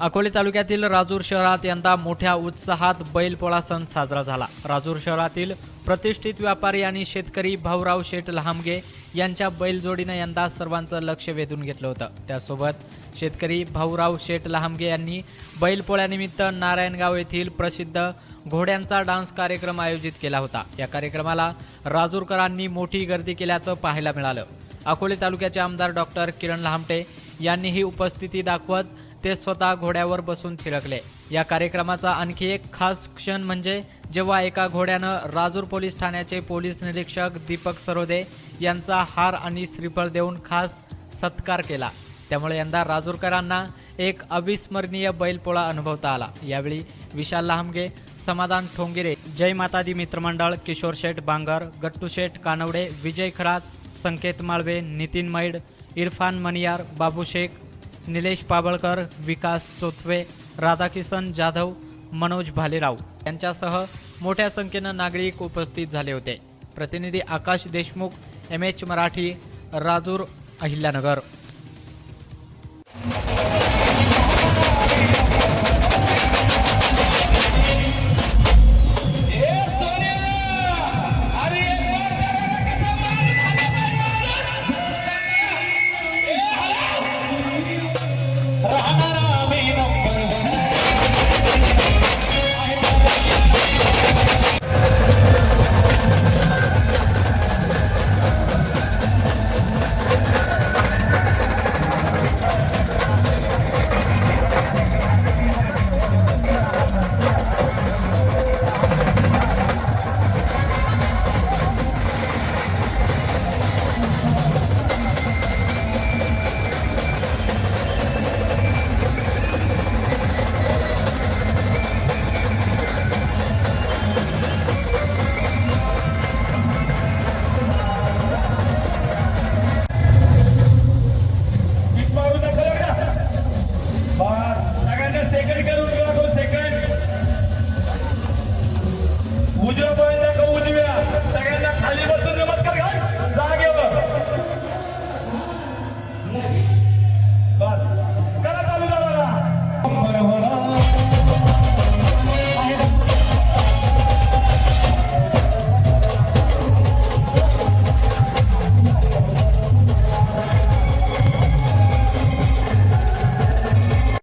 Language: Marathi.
अकोले तालुक्यातील राजूर शहरात यंदा मोठ्या उत्साहात बैलपोळा सण साजरा झाला. राजूर शहरातील प्रतिष्ठित व्यापारी आणि शेतकरी भाऊराव शेठ लहामगे यांच्या बैलजोडीनं यंदा सर्वांचं लक्ष वेधून घेतलं होतं. त्यासोबत शेतकरी भाऊराव शेठ लहामगे यांनी बैलपोळ्यानिमित्त नारायणगाव येथील प्रसिद्ध घोड्यांचा डान्स कार्यक्रम आयोजित केला होता. या कार्यक्रमाला राजूरकरांनी मोठी गर्दी केल्याचं पाहायला मिळालं. अकोले तालुक्याचे आमदार डॉक्टर किरण लहामटे यांनीही उपस्थिती दाखवत ते स्वतः घोड्यावर बसून थिरकले. या कार्यक्रमाचा आणखी एक खास क्षण म्हणजे जेव्हा एका घोड्यानं राजूर पोलीस ठाण्याचे पोलीस निरीक्षक दीपक सरोदे यांचा हार आणि श्रीफळ देऊन खास सत्कार केला. त्यामुळे यंदा राजूरकरांना एक अविस्मरणीय बैलपोळा अनुभवता आला. यावेळी विशाल लहामगे समाधान ठोंगिरे जय मातादी मित्रमंडळ किशोर शेठ बांगर गट्टू शेठ कानवडे विजय खरात संकेत माळवे नितीन मैड इरफान मनियार बाबू शेख निलेश पाबळकर विकास चोथवे राधाकिशन जाधव मनोज भालेराव यांच्यासह मोठ्या संख्येनं नागरिक उपस्थित झाले होते. प्रतिनिधी Akash Deshmukh M H Marathi Rajur Ahilyanagar. para